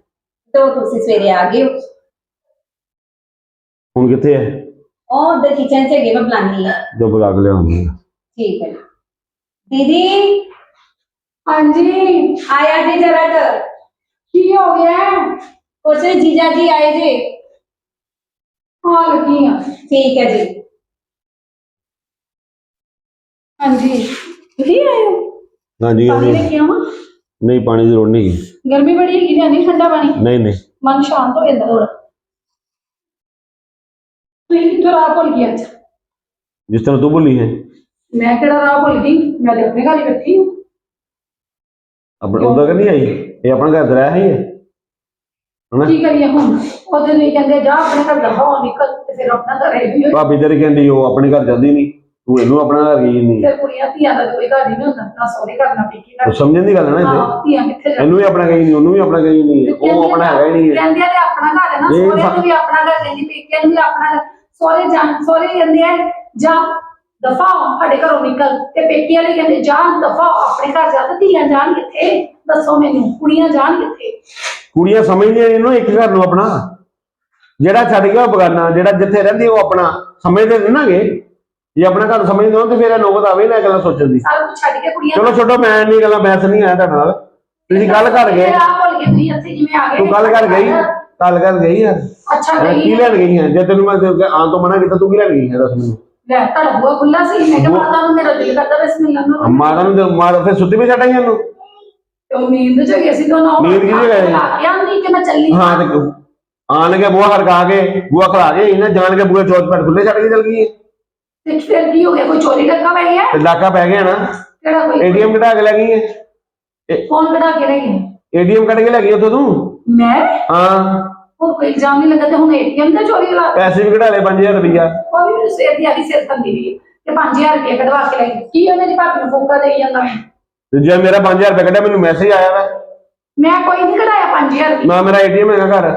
ਤੇ ਉਹ ਤੁਸੀਂ ਸਵੇਰੇ ਆ ਗਏ ਹੋ। ਹੁਣ ਕਿੱਥੇ ਹੈ? ਉਹ ਉਧਰ ਕਿਚਨ ਚ ਹੈਗੇ ਮੈਂ ਬੁਲਾਉਂਦੀ ਆ ਜੋ ਬੁਲਾ ਕੇ ਲਿਆਉਂਦੀ ਠੀਕ ਹੈ ਜੀ। ਦੀਦੀ? ਹਾਂਜੀ। ਆਇਆ ਜੀ ਜਰਾ ਕੀ। ਹੋ ਗਿਆ? ਕੁਛ ਨੀ, ਜੀਜਾ ਜੀ ਆਏ ਜੀ। ਹਾਂ ਲੱਗੀ ਆ। ਠੀਕ ਹੈ ਜੀ। ਹਾਂਜੀ। ਤੁਸੀਂ ਆਏ ਹੋ? ਹਾਂਜੀ ਪਾਣੀ ਲੈ ਹਾਂਜੀ ਕੇ ਆਵਾਂ? ਨਹੀਂ ਪਾਣੀ ਦੀ ਲੋੜ ਨਹੀਂ ਗਈ ਗਰਮੀ ਬੜੀ ਹੈਗੀ ਲਿਆਂਦੀ ਠੰਡਾ ਪਾਣੀ? ਨਹੀਂ ਨਹੀਂ। ਮਨ ਸ਼ਾਂਤ ਹੋ ਜਾਂਦਾ ਥੋੜਾ ਤੁਸੀਂ ਕਿੱਥੋਂ ਰਾਹ ਭੁੱਲ ਗਏ ਅੱਜ? ਜਿਸ ਤਰ੍ਹਾਂ ਤੂੰ ਬੋਲੀ ਹੈ। ਮੈਂ ਕਿਹੜਾ ਰਾਹ ਭੁੱਲ ਗਈ? ਮੈਂ ਤੇ ਆਪਣੇ ਘਰ ਹੀ ਬੈਠੀ ਹਾਂ। ਆਪਣਾ ਉਹਦਾ ਕਿ ਨਹੀਂ ਆਈ? ਇਹ ਆਪਣਾ ਘਰ ਦਰਿਆ ਹੀ ਹੈ? ਹਨਾ? ਕੀ ਕਰੀਏ ਹੁਣ? ਉਹਦੇ ਲਈ ਕਹਿੰਦੇ ਜਾ ਆਪਣੇ ਘਰ ਦਾ ਨਿਕਲ ਤੇ ਫਿਰ ਆਪਣਾ ਘਰ। ਭਾਬੀ ਤੇਰੀ ਕਹਿੰਦੀ ਉਹ ਆਪਣੇ ਘਰ ਜਾਂਦੀ ਨਹੀਂ। ਤੂੰ ਇਹਨੂੰ ਆਪਣਾ ਘਰ ਗਈ ਨਹੀਂ। ਫਿਰ ਕੁੜੀਆਂ ਧੀਆਂ ਦਾ ਕੋਈ ਘਰ ਨਹੀਂ ਹੁੰਦਾ ਨਾ ਸਹੁਰੇ ਘਰ ਨਾ ਪੇਕੇ ਸਮਝਣ ਦੀ ਗੱਲ ਹੈ ਨਾ ਇੱਥੇ? ਹਾਂ ਧੀਆਂ ਕਿੱਥੇ ਜਾਂਦੀਆਂ? ਇਹਨੂੰ ਵੀ ਆਪਣਾ ਕਹੀ ਨਹੀਂ ਉਹਨੂੰ ਵੀ ਆਪਣਾ ਕਹੀ ਨਹੀਂ। ਉਹ ਆਪਣਾ ਹੈਗਾ ਹੀ ਨਹੀਂ। ਹੈ ਕਹਿੰਦੇ ਤੇ ਆਪਣਾ ਘਰ ਹੈ ਨਾ ਇਹ ਸਹੁਰੇ ਨੂੰ ਵੀ ਆਪਣਾ ਘਰ ਕਹਿੰਦੀ ਪੇਕੇ ਨੂੰ ਵੀ ਆਪਣਾ ਘਰ। ਸਹੁਰੇ ਜਾਣ ਸਹੁਰੇ ਕਹਿੰਦੇ ਆ ਜਾ ਦਫਾ ਸਾਡੇ ਘਰੋਂ ਨਿਕਲ। ਤੇ ਪੇਕੇ ਵਾਲੇ ਕਹਿੰਦੇ ਜਾ ਦਫਾ ਆਪਣੇ ਘਰ ਜਾ। ਤੇ ਧੀਆਂ ਜਾਣ ਕਿੱਥੇ? ਦੱਸੋ ਮੈਨੂੰ ਕੁੜੀਆਂ ਜਾਣ ਕਿੱਥੇ? ਕੁੜੀਆਂ ਸਮਝਦੀਆਂ ਨਹੀਂ ਇਹਨੂੰ ਇੱਕ ਘਰ ਨੂੰ ਆਪਣਾ। ਜਿਹੜਾ ਛੱਡ ਗਿਆ ਉਹ ਬਗਾਨਾ ਜਿਹੜਾ ਜਿੱਥੇ ਰਹਿੰਦੀ ਉਹ ਆਪਣਾ। ਸਮਝਦੇ ਨਹੀਂ ਨਾਗੇ ਜੇ ਆਪਣਾ ਘਰ ਸਮਝਦੇ ਹੋ ਤੇ ਫਿਰ ਇਹ ਨੌਬਤ ਆਵੇ ਨਾ ਗੱਲਾਂ ਸੋਚਣ ਦੀ। ਸਾਰਾ ਕੁਝ ਛੱਡ ਕੇ ਕੁੜੀਆਂ ਚਲੋ ਛੱਡੋ ਮੈਂ ਨਹੀਂ ਗੱਲਾਂ ਬਹਿਸ ਨਹੀਂ ਆਇਆ ਤੁਹਾਡੇ ਨਾਲ। ਤੁਸੀਂ ਕੱਲ ਘਰ ਗਏ। ਆ ਤੂੰ ਕੱਲ ਘਰ ਗਈ। ਕੱਲ ਘਰ ਗਈ ਯਾਰ ਅੱਛਾ ਗਈ ਕੀ ਲੈਣ ਗਈ ਹੈ ਜੇ ਤੈਨੂੰ ਮੈਂ ਤੇ ਆਉਣ ਤੋਂ ਮਨਾ ਕੀਤਾ ਤੂੰ ਕੀ ਲੈਣ ਗਈ ਹੈ ਦੱਸ ਮੈਨੂੰ। ਲੈ ਤੁਹਾਡਾ ਬੂਹਾ ਖੁੱਲਾ ਸੀ। ਮੈਂ ਕਿਹਾ ਮਾਤਾ ਨੂੰ ਮੇਰਾ ਦਿਲ ਕਰਦਾ ਬਸ ਮਿਲਣ ਨੂੰ ਮਾਤਾ ਨੂੰ ਤੇ- ਮਾਤਾ ਫਿਰ ਸੁੱਤੀ ਵੀ ਛੱਡਾਂਗੇ ਇਹਨੂੰ ਤੇ ਉਹ ਨੀਂਦ ਚ ਗਏ ਸੀ ਦੋਨੋਂ ਨੀਂਦ ਕਿਹਦੀ ਗਏ? ਆ ਨਹੀਂ ਕਿ ਮੈਂ ਚੱਲੀ ਹਾਂ ਤੇ ਆਣ ਕੇ ਬੂਹਾ ਖੜਕਾ ਕੇ ਬੂਹਾ ਖੜਾ ਕੇ ਇਹਨਾਂ ਜਾਣ ਕੇ ਬੂਹੇ ਚੌਥ ਪੈਟ ਖੁੱਲੇ ਛੱਡ ਕੇ ਚਲ ਗਈ ਹੈ। ਤੇ ਫਿਰ ਕੀ ਹੋ ਗਿਆ ਕੋਈ ਚੋਰੀ ਡੱਕਾ ਪੈ ਗਿਆ ਤੇ ਡਾਕਾ ਪੈ ਗਿਆ ਨਾ ਕਿਹੜਾ ਕੋਈ ਏਟੀਐਮ ਕਢਾ ਕੇ ਲੈ ਗਈ ਹੈ ਫੋਨ ਕਢਾ ਕੇ ਲੈ ਗਏ ਏਟੀਐਮ ਕੱਢ ਕੇ ਲੈ ਗਈ ਉੱਥੋਂ ਤੂੰ ਮੈਂ ਹਾਂ ਉਹ ਕੋਈ ਇਲਜ਼ਾਮ ਨਹੀਂ ਲੱਗਾ ਤੇ ਹੁਣ ਏਟੀਐਮ ਤੇ ਚੋਰੀ ਲਾ ਪੈਸੇ ਵੀ ਕਢਾ ਲਏ 5000 ਰੁਪਈਆ ਉਹ ਵੀ ਮੈਨੂੰ ਸਵੇਰ ਦੀ ਆਦੀ ਸਿਰ ਕੰਦੀ ਵੀ ਤੇ 5000 ਰੁਪਏ ਕਢਵਾ ਕੇ ਲੈ ਗਈ ਕੀ ਉਹਨੇ ਦੀ ਭਾਬੀ ਨੂੰ ਫੋਕਾ ਦੇਈ ਜਾਂਦਾ ਮੈਂ ਤੇ ਜੇ ਮੇਰਾ 5000 ਰੁਪਏ ਕੱਢਿਆ ਮੈਨੂੰ ਮੈਸੇਜ ਆਇਆ ਵਾ। ਮੈਂ ਕੋਈ ਨਹੀਂ ਕਢਾਇਆ 5000 ਰੁਪਏ। ਨਾ ਮੇਰਾ ਏਟੀਐਮ ਹੈਗਾ ਘਰ।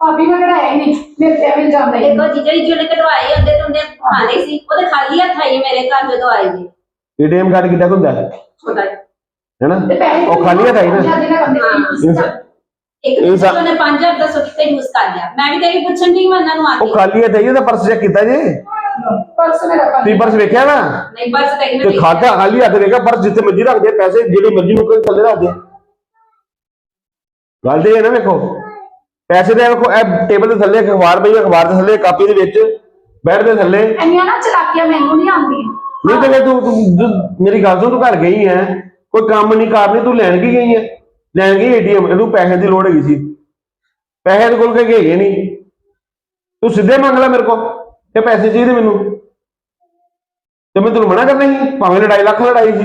ਭਾਬੀ ਮੈਂ ਕਢਾਇਆ ਹੀ ਨਹੀਂ ਮੇਰੇ ਤੇ ਐਵੇਂ ਇਲਜ਼ਾਮ ਲਾਈ ਦੇਖੋ ਜੀਜਾ ਜੀ ਜਿਹਨੇ ਕਢਵਾਏ ਹੁੰਦੇ ਤੇ ਉਹਨੇ ਖਾਣੇ ਸੀ ਉਹ ਤੇ ਖਾਲੀ ਹੱਥ ਆਈ ਮੇਰੇ ਘਰ ਜਦੋਂ ਆਏ ਜੀ ਏਟੀਐਮ ਕਾਰਡ ਕਿੱਦਾਂ ਕੁ ਹੁੰਦਾ ਹੈ ਛੋਟਾ। ਹੈਨਾ ਉਹ ਖਾਲੀ ਹੱਥ ਆਈ ਨਾ। ਹਾਂ। ਇੱਕ ਉਹਨੇ 5000 ਦਾ ਸੁੱਤੇ ਯੂਜ਼ ਕਰ ਲਿਆ। ਮੈਂ ਵੀ ਤੇ ਇਹੀ ਪੁੱਛਣ ਦੀ ਮੈਂ ਇਹਨਾਂ ਨੂੰ ਆ ਉਹ ਖਾਲੀ ਹੈ ਚਾਹੀਏ ਤਾਂ ਪਰਸ ਚੈੱਕ ਕੀਤਾ ਜੇ? ਪਰਸ ਮੇਰਾ। ਤੁਸੀਂ ਪਰਸ ਵੇਖਿਆ ਨਾ ਨਹੀਂ ਬਸ ਤੇ ਤੇ ਖਾਤਾ ਖਾਲੀ ਹੱਥ ਵੇਖਿਆ ਪਰਸ ਜਿੱਥੇ ਮਰਜ਼ੀ ਰੱਖਦੇ ਪੈਸੇ ਜਿਹੜੇ ਮਰਜ਼ੀ ਨੂੰ ਥੱਲੇ ਰੱਖਦੇ ਗੱਲ ਤੇ ਇਹ ਨਾ ਵੇਖੋ ਪੈਸੇ ਦੇ ਵੇਖੋ ਇਹ ਟੇਬਲ ਦੇ ਥੱਲੇ ਅਖਬਾਰ ਪਈ ਹੈ, ਅਖਬਾਰ ਦੇ ਥੱਲੇ ਕਾਪੀ ਦੇ ਵਿੱਚ ਬੈੱਡ ਦੇ ਥੱਲੇ। ਇੰਨੀਆਂ ਨਾ ਚਲਾਕੀਆਂ ਮੈਨੂੰ ਨਹੀਂ ਆਉਂਦੀਆਂ। ਨਹੀਂ ਤੇ ਫਿਰ ਤੂੰ ਤੂੰ- ਤੂੰ- ਮੇਰੀ ਗੱਲ ਸੁਣ ਤੂੰ ਘਰ ਗਈ ਹੈ। ਕੋਈ ਕੰਮ ਨਹੀਂ ਕਰਨੀ ਤੂੰ ਲੈਣ ਕੀ ਗਈ ਹੈ? ਲੈਣ ਗਈ ਏਟੀਐਮ ਇਹਨੂੰ ਪੈਸੇ ਦੀ ਲੋੜ ਹੈਗੀ ਸੀ। ਪੈਸੇ ਦੇ ਕੋਲ ਕੇ ਹੈਗੇ ਨਹੀਂ ਤੂੰ ਸਿੱਧੇ ਮੰਗ ਲੈ ਮੇਰੇ ਕੋਲ। ਤੇ ਪੈਸੇ ਚਾਹੀਦੇ ਮੈਨੂੰ? ਤੇ ਮੈਂ ਤੈਨੂੰ ਮਨਾ ਕਰਨਾ ਸੀ ਭਾਵੇਂ ਲੜਾਈ ਲੱਖ ਲੜਾਈ ਸੀ।